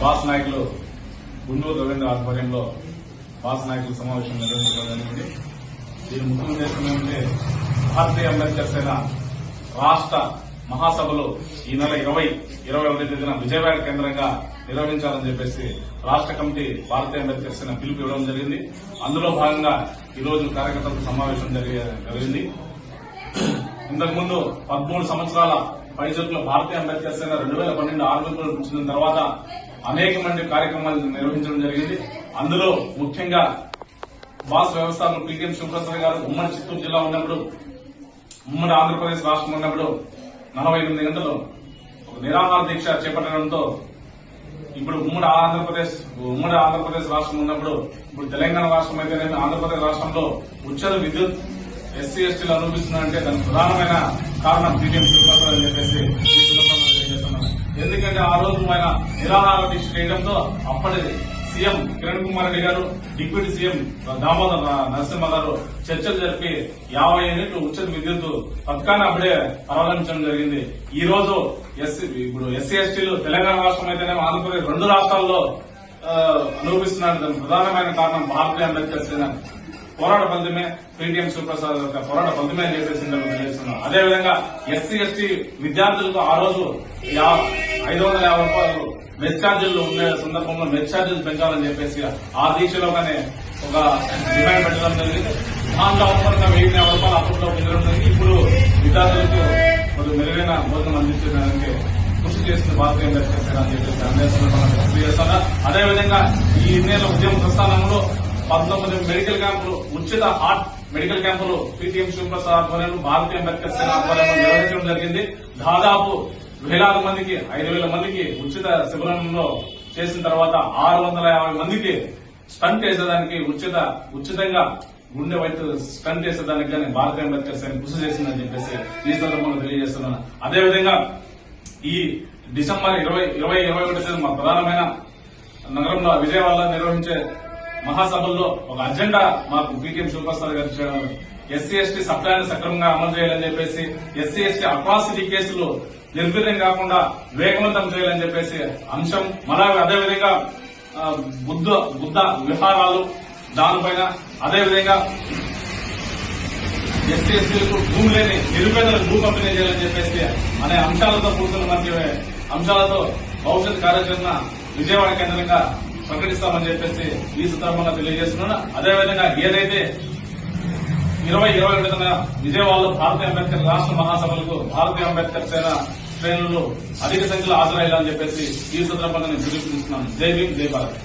Boss నాయకులు గుండూరు రవీంద్ర ఆధ్వర్యంలో boss నాయకుల సమావేశం నిర్వహించడం జరిగింది. దీని ముఖ్య ఉద్దేశం ఏమంటే భారతీయ అంబేద్కర్ సేన రాష్ట్ర మహాసభలు ఈ నెల ఇరవై ఇరవై ఒకటి తేదీన విజయవాడ కేంద్రంగా నిర్వహించాలని చెప్పేసి రాష్ట్ర కమిటీ భారతీయ అంబేద్కర్ సేన పిలుపు ఇవ్వడం జరిగింది. అందులో భాగంగా ఈరోజు కార్యకర్తలకు సమావేశం జరిగే- జరిగింది. ఇంతకుముందు పదమూడు సంవత్సరాల పరిషత్లో భారతీయ అంబేద్కర్ సేన రెండు వేల పన్నెండు ఆర్మీకులు వచ్చిన తర్వాత అనేక మంది కార్యక్రమాలు నిర్వహించడం జరిగింది. అందులో ముఖ్యంగా బాస్ వ్యవస్థాపకులు పీటీఎం శివప్రసాద్ గారు ఉమ్మడి చిత్తూరు జిల్లా ఉన్నప్పుడు ఉమ్మడి ఆంధ్రప్రదేశ్ రాష్ట్రం ఉన్నప్పుడు నలభై ఎనిమిది గంటలు ఒక నిరాహార దీక్ష చేపట్టడంతో ఇప్పుడు ఉమ్మడి ఆంధ్రప్రదేశ్ ఉమ్మడి ఆంధ్రప్రదేశ్ రాష్ట్రం ఉన్నప్పుడు ఇప్పుడు తెలంగాణ రాష్ట్రం అయితేనేమి ఆంధ్రప్రదేశ్ రాష్ట్రంలో ఉచిత విద్యుత్ ఎస్సీ ఎస్టీలు అనుభవిస్తున్నారంటే దానికి ప్రధానమైన కారణం పీటీఎం శివప్రసాద్ అని చెప్పేసి ఎందుకంటే ఆ రోజు ఆయన నిరాహార దీక్ష చేయడంతో అప్పటి సీఎం కిరణ్ కుమార్ రెడ్డి గారు డిప్యూటీ సీఎం దామోదర్ నరసింహ గారు చర్చలు జరిపి యాభై యూనిట్లు ఉచిత విద్యుత్ పథకాన్ని అప్పుడే ప్రారంభించడం జరిగింది. ఈ రోజు ఎస్సీ ఇప్పుడు ఎస్సీ ఎస్టీలు తెలంగాణ రాష్ట్రం అయితేనే ఆంధ్రప్రదేశ్ రెండు రాష్ట్రాల్లో ఆ, అనుభవిస్తున్నారు దానికి ప్రధానమైన కారణం భారతీయ అంబేద్కర్ సేన. పోరాట ఫలితమే పీటీఎం సుప్రసాద్ యొక్క పోరాట ఫలితమే అని చెప్పేసి తెలియజేస్తున్నాం అదేవిధంగా ఎస్సీ ఎస్టీ విద్యార్థులకు ఆ రోజు యా- ఐదు వందల యాభై రూపాయలు మెస్ ఛార్జీలు ఉండే సందర్భంలో మెస్ ఛార్జీలు పెంచాలని చెప్పేసి ఆ దీక్షలోగానే ఒక డిమాండ్ పెట్టడం జరిగింది. దాంట్లో అవసరంగా వెయ్యి యాభై రూపాయలు అప్పట్లో పెంచడం జరిగింది. ఇప్పుడు విద్యార్థులకు కొద్దిగా మెరుగైన భోజనం అందించడానికి కృషి చేసిన భారతీయ అంబేద్కర్ అని చెప్పేసి అందేస్తున్నారు తెలియజేస్తున్నా అదేవిధంగా ఈ నేల ఉద్యమ ప్రస్థానంలో పంతొమ్మిది మెడికల్ క్యాంపులు ఉచిత హార్ట్ మెడికల్ క్యాంపులు పీటీఎం శివప్రసాద్ ఆధ్వర్యంలో భారతీయ అంబేద్కర్ సేన ఆధ్వర్యంలో నిర్వహించడం జరిగింది. దాదాపు వేలాది మందికి ఐదు వేల మందికి ఉచిత శిబిరంలో చేసిన తర్వాత ఆరు వందల యాభై మందికి స్టంట్ వేసేదానికి ఉచిత ఉచితంగా గుండె వైపు స్టంట్ చేసేదానికి కానీ భారత అంబేద్కర్ సైన్ కృషి చేసిందని చెప్పేసి ఈ సందర్భంలో తెలియజేస్తున్నాను. అదేవిధంగా ఈ డిసెంబర్ ఇరవై ఇరవై ఇరవై ఒకటి తేదీ మా ప్రధానమైన నగరంలో విజయవాడలో నిర్వహించే మహాసభల్లో ఒక అజెండా మాకు పీటీఎం శివప్రసాద్ గారు ఇచ్చారు. ఎస్సీ ఎస్టీ సప్లాన్ని సక్రమంగా అమలు చేయాలని చెప్పేసి ఎస్సీ ఎస్టీ అట్రాసిటీ కేసులు నిర్వీర్యం కాకుండా వేగవంతం చేయాలని చెప్పేసి అంశం. మళ్ళా అదేవిధంగా బుద్ధ బుద్ధ విహారాలు దానిపైన. అదేవిధంగా ఎస్సీ ఎస్టీలకు భూమి లేని నిరుపేదలకు భూ పంపిణీ చేయాలని చెప్పేసి అనే అంశాలతో కూడుకున్న మంచి అంశాలతో భవిష్యత్ కార్యాచరణ విజయవాడ కేంద్రంగా ప్రకటిస్తామని చెప్పేసి ఈ సందర్భంగా తెలియజేస్తున్నాను. అదేవిధంగా ఏదైతే ఇరవై ఇరవై ఒకటిన విజయవాడలో భారతీయ అంబేద్కర్ రాష్ట్ర మహాసభలకు భారతీయ అంబేద్కర్ సేన ట్రైన్లలో అధిక సంఖ్యలో హాజరయ్యాలని చెప్పేసి ఈ సందర్భంగా నేను పిలుపునిస్తున్నాను. జై భీమ్ జై భారత్.